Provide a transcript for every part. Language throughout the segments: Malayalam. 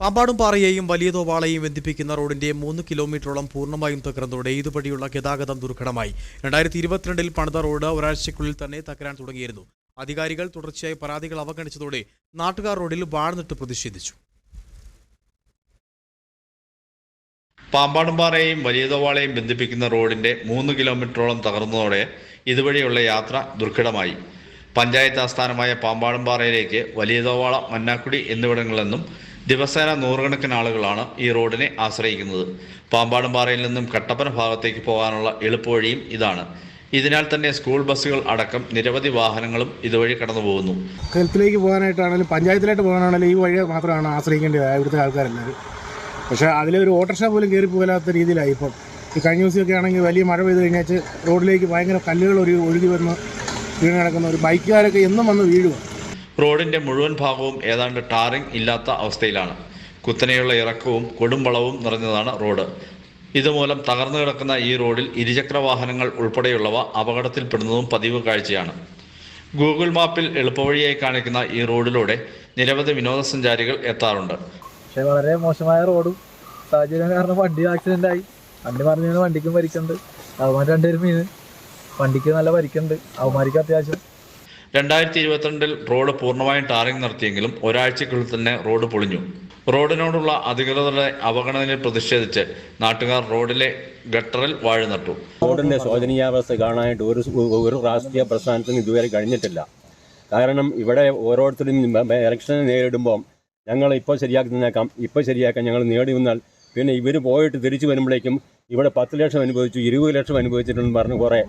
പാമ്പാടും പാറയെയും വലിയ തോവാളയെയും ബന്ധിപ്പിക്കുന്ന റോഡിന്റെ മൂന്ന് കിലോമീറ്ററോളം പൂർണമായും തകർന്നതോടെ ഇതുവഴിയുള്ള ഗതാഗതം ദുർഘടമായി. രണ്ടായിരത്തി ഇരുപത്തിരണ്ടിൽ പണിത റോഡ് ഒരാഴ്ചയ്ക്കുള്ളിൽ തന്നെ തകരാൻ തുടങ്ങിയിരുന്നു. അധികാരികൾ തുടർച്ചയായി പരാതികൾ അവഗണിച്ചതോടെ നാട്ടുകാർ റോഡിൽ വാഴ്ന്നിട്ട് പ്രതിഷേധിച്ചു. പാമ്പാടുംപാറയെയും വലിയതോവാളയും ബന്ധിപ്പിക്കുന്ന റോഡിന്റെ മൂന്ന് കിലോമീറ്ററോളം തകർന്നതോടെ ഇതുവഴിയുള്ള യാത്ര ദുർഘടമായി. പഞ്ചായത്ത് ആസ്ഥാനമായ പാമ്പാടുംപാറയിലേക്ക് വലിയതോവാള മന്നാക്കുടി എന്നിവിടങ്ങളിൽ നിന്നും ദിവസേന നൂറുകണക്കിന് ആളുകളാണ് ഈ റോഡിനെ ആശ്രയിക്കുന്നത്. പാമ്പാടുംപാറയിൽ നിന്നും കട്ടപ്പന ഭാഗത്തേക്ക് പോകാനുള്ള എളുപ്പവഴിയും ഇതാണ്. ഇതിനാൽ തന്നെ സ്കൂൾ ബസ്സുകൾ അടക്കം നിരവധി വാഹനങ്ങളും ഇതുവഴി കടന്നു പോകുന്നു ഹെൽത്തിലേക്ക് പോകാനായിട്ടാണെങ്കിലും പഞ്ചായത്തിലായിട്ട് പോകാനാണെങ്കിലും ഈ വഴി മാത്രമാണ് ആശ്രയിക്കേണ്ടത് ഇവിടുത്തെ ആൾക്കാരെല്ലാവരും. പക്ഷേ അതിലൊരു ഓട്ടോറിക്ഷ പോലും കയറി പോകാത്ത രീതിയിലായി ഇപ്പം. ഈ കഴിഞ്ഞ ദിവസമൊക്കെ ആണെങ്കിൽ വലിയ മഴ പെയ്ത് കഴിഞ്ഞാൽ റോഡിലേക്ക് ഭയങ്കര കല്ലുകൾ ഒരു ഒഴുകി വന്ന് വീണ് കിടക്കുന്ന ഒരു ബൈക്കുകാരൊക്കെ എന്നും വന്ന് വീഴുക റോഡിന്റെ മുഴുവൻ ഭാഗവും ഏതാണ്ട് ടാറിംഗ് ഇല്ലാത്ത അവസ്ഥയിലാണ്. കുത്തനെയുള്ള ഇറക്കവും കൊടുംവളവും നിറഞ്ഞതാണ് റോഡ്. ഇതുമൂലം തകർന്നു കിടക്കുന്ന ഈ റോഡിൽ ഇരുചക്ര വാഹനങ്ങൾ ഉൾപ്പെടെയുള്ളവ അപകടത്തിൽപ്പെടുന്നതും പതിവ് കാഴ്ചയാണ്. ഗൂഗിൾ മാപ്പിൽ എളുപ്പവഴിയായി കാണിക്കുന്ന ഈ റോഡിലൂടെ നിരവധി വിനോദസഞ്ചാരികൾ എത്താറുണ്ട്. പക്ഷെ വളരെ മോശമായ റോഡും സാഹചര്യം കാരണം വണ്ടി ആക്സിഡന്റ് ആയി. വണ്ടി മറിഞ്ഞ വീണ് വണ്ടിക്കും പരിക്കുണ്ട്. അവന്മാർ രണ്ടുപേരും വീണ്. വണ്ടിക്ക് നല്ല പരിക്കുണ്ട്. അവന്മാർക്ക് അത്യാവശ്യം രണ്ടായിരത്തി ഇരുപത്തിരണ്ടിൽ റോഡ് പൂർണമായും ടാറിംഗ് നടത്തിയെങ്കിലും ഒരാഴ്ചക്കുള്ളിൽ തന്നെ റോഡ് പൊളിഞ്ഞു. റോഡിനോടുള്ള അധികൃതരുടെ അവഗണനയിൽ പ്രതിഷേധിച്ച് നാട്ടുകാർ റോഡിലെ ഗട്ടറിൽ വാഴ നട്ടു. റോഡിന്റെ ശോചനീയാവസ്ഥ കാണാനായിട്ട് ഒരു ഒരു രാഷ്ട്രീയ പ്രസ്ഥാനത്തിനും ഇതുവരെ കഴിഞ്ഞിട്ടില്ല. കാരണം ഇവിടെ ഓരോരുത്തരും ഇലക്ഷനെ നേരിടുമ്പോൾ ഞങ്ങൾ ഇപ്പോൾ ശരിയാക്കി തന്നേക്കാം ഇപ്പോൾ ശരിയാക്കാൻ ഞങ്ങൾ നേടി വന്നാൽ പിന്നെ ഇവർ പോയിട്ട് തിരിച്ചു വരുമ്പോഴേക്കും ഇവിടെ പത്ത് ലക്ഷം അനുഭവിച്ചു ഇരുപത് ലക്ഷം അനുഭവിച്ചിട്ടുണ്ടെന്ന് പറഞ്ഞ് കുറേ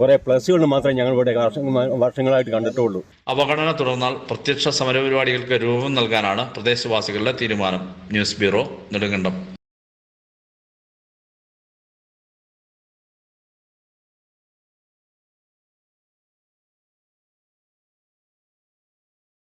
കുറെ പ്ലസ്സുകൾ മാത്രമേ ഞങ്ങൾ ഇവിടെ വർഷ- വർഷങ്ങളായിട്ട് കണ്ടിട്ടുള്ളൂ. അവഗണന തുടർന്നാൽ പ്രത്യക്ഷ സമരപരിപാടികൾക്ക് രൂപം നൽകാനാണ് പ്രദേശവാസികളുടെ തീരുമാനം. News bureau Nedumkandam.